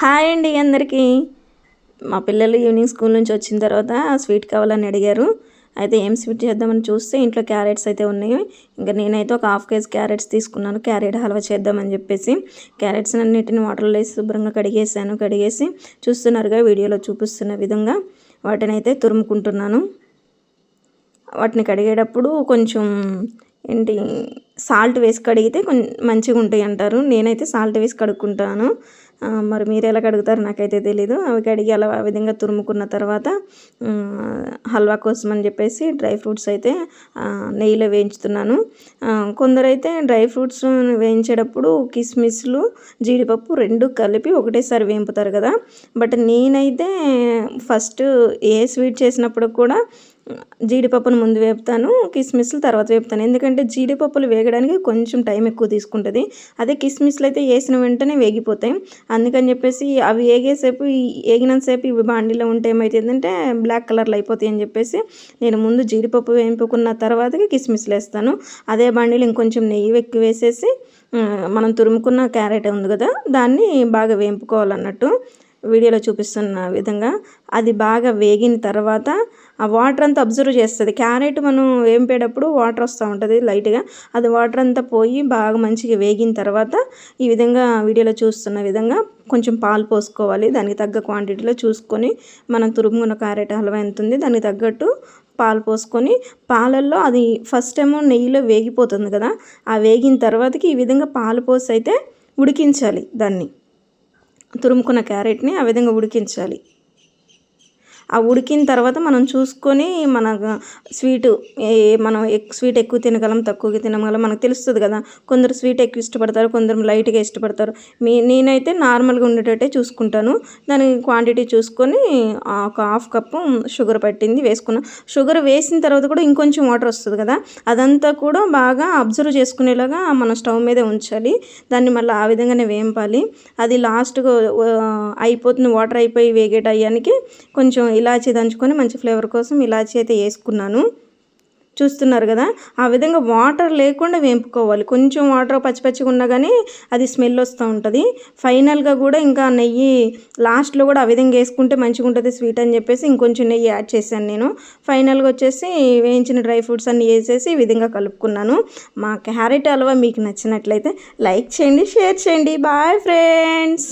Hi అండి అందరికీ. మా పిల్లలు ఈవినింగ్ స్కూల్ నుంచి వచ్చిన తర్వాత స్వీట్ కావాలని అడిగారు. అయితే ఏం స్వీట్ చేద్దామని చూస్తే ఇంట్లో క్యారెట్స్ అయితే ఉన్నాయి. ఇంకా నేనైతే ఒక హాఫ్ కేజీ క్యారెట్స్ తీసుకున్నాను. క్యారెట్ హల్వా చేద్దామని చెప్పేసి క్యారెట్స్ అన్నిటిని వాటర్లో వేసి శుభ్రంగా కడిగేసాను. కడిగేసి చూస్తున్నారుగా వీడియోలో చూపిస్తున్న విధంగా వాటిని అయితే తురుముకుంటున్నాను. వాటిని కడిగేటప్పుడు కొంచెం ఏంటి సాల్ట్ వేసి కడిగితే కొంచెం మంచిగా ఉంటాయి అంటారు. నేనైతే సాల్ట్ వేసి కడుక్కుంటాను. మరి మీరు ఎలా కడుగుతారు నాకైతే తెలీదు. అవి కడిగి అలా ఆ విధంగా తురుముకున్న తర్వాత హల్వా కోసం అని చెప్పేసి డ్రై ఫ్రూట్స్ అయితే నెయ్యిలో వేయించుతున్నాను. కొందరైతే డ్రై ఫ్రూట్స్ వేయించేటప్పుడు కిస్మిస్లు జీడిపప్పు రెండు కలిపి ఒకటేసారి వేంపుతారు కదా. బట్ నేనైతే ఫస్ట్ ఏ స్వీట్ చేసినప్పుడు కూడా జీడిపప్పును ముందు వేపుతాను కిస్మిస్లు తర్వాత వేపుతాను. ఎందుకంటే జీడిపప్పులు వేగడానికి కొంచెం టైం ఎక్కువ తీసుకుంటుంది. అదే కిస్మిస్లు అయితే వేసిన వెంటనే వేగిపోతాయి. అందుకని చెప్పేసి అవి వేగేసేపు వేగినంతసేపు ఇవి బాండీలో ఉంటే ఏమవుతుందంటే బ్లాక్ కలర్లో అయిపోతాయి అని చెప్పేసి నేను ముందు జీడిపప్పు వేపుకున్న తర్వాతకి కిస్మిస్లు వేస్తాను. అదే బాండీలో ఇంకొంచెం నెయ్యి ఎక్కువ వేసేసి మనం తురుముకున్న క్యారెట్ ఉంది కదా దాన్ని బాగా వేపుకోవాలన్నట్టు. వీడియోలో చూపిస్తున్న విధంగా అది బాగా వేగిన తర్వాత ఆ వాటర్ అంతా అబ్జర్వ్ చేస్తుంది. క్యారెట్ మనం వేంపేటప్పుడు వాటర్ వస్తూ ఉంటుంది లైట్గా అది వాటర్ అంతా పోయి బాగా మంచిగా వేగిన తర్వాత ఈ విధంగా వీడియోలో చూస్తున్న విధంగా కొంచెం పాలు పోసుకోవాలి. దానికి తగ్గ క్వాంటిటీలో చూసుకొని మనం తురుముకున్న క్యారెట్ హల్వా ఎంత ఉంది దానికి తగ్గట్టు పాలు పోసుకొని పాలల్లో అది ఫస్ట్ ఏమో నెయ్యిలో వేగిపోతుంది కదా. ఆ వేగిన తర్వాతకి ఈ విధంగా పాలు పోసి అయితే ఉడికించాలి దాన్ని. తురుముకున్న క్యారెట్ని ఆ విధంగా ఉడికించాలి. ఆ ఉడికిన తర్వాత మనం చూసుకొని మన స్వీట్ మనం స్వీట్ ఎక్కువ తినగలం తక్కువగా తినగలం మనకు తెలుస్తుంది కదా. కొందరు స్వీట్ ఎక్కువ ఇష్టపడతారు కొందరు లైట్గా ఇష్టపడతారు. మీ నేనైతే నార్మల్గా ఉండేటట్టే చూసుకుంటాను. దాని క్వాంటిటీ చూసుకొని ఒక హాఫ్ కప్పు షుగర్ పట్టింది వేసుకున్నాను షుగర్ వేసిన తర్వాత కూడా ఇంకొంచెం వాటర్ వస్తుంది కదా. అదంతా కూడా బాగా అబ్జర్వ్ చేసుకునేలాగా మన స్టవ్ మీదే ఉంచాలి. దాన్ని మళ్ళీ ఆ విధంగానే వేంపాలి. అది లాస్ట్గా అయిపోతుంది వాటర్ అయిపోయి వేగేట అయ్యానికి కొంచెం ఇలాచీ దంచుకొని మంచి ఫ్లేవర్ కోసం ఇలాచీ అయితే వేసుకున్నాను. చూస్తున్నారు కదా ఆ విధంగా వాటర్ లేకుండా వేంపుకోవాలి. కొంచెం వాటర్ పచ్చి పచ్చిగా ఉన్నా కానీ అది స్మెల్ వస్తూ ఉంటుంది. ఫైనల్గా కూడా ఇంకా నెయ్యి లాస్ట్లో కూడా ఆ విధంగా వేసుకుంటే మంచిగా ఉంటుంది స్వీట్ అని చెప్పేసి ఇంకొంచెం నెయ్యి యాడ్ చేశాను నేను. ఫైనల్గా వచ్చేసి వేయించిన డ్రై ఫ్రూట్స్ అన్నీ వేసేసి ఈ విధంగా కలుపుకున్నాను. మా క్యారెట్ హల్వా మీకు నచ్చినట్లయితే లైక్ చేయండి షేర్ చేయండి. Bye friends!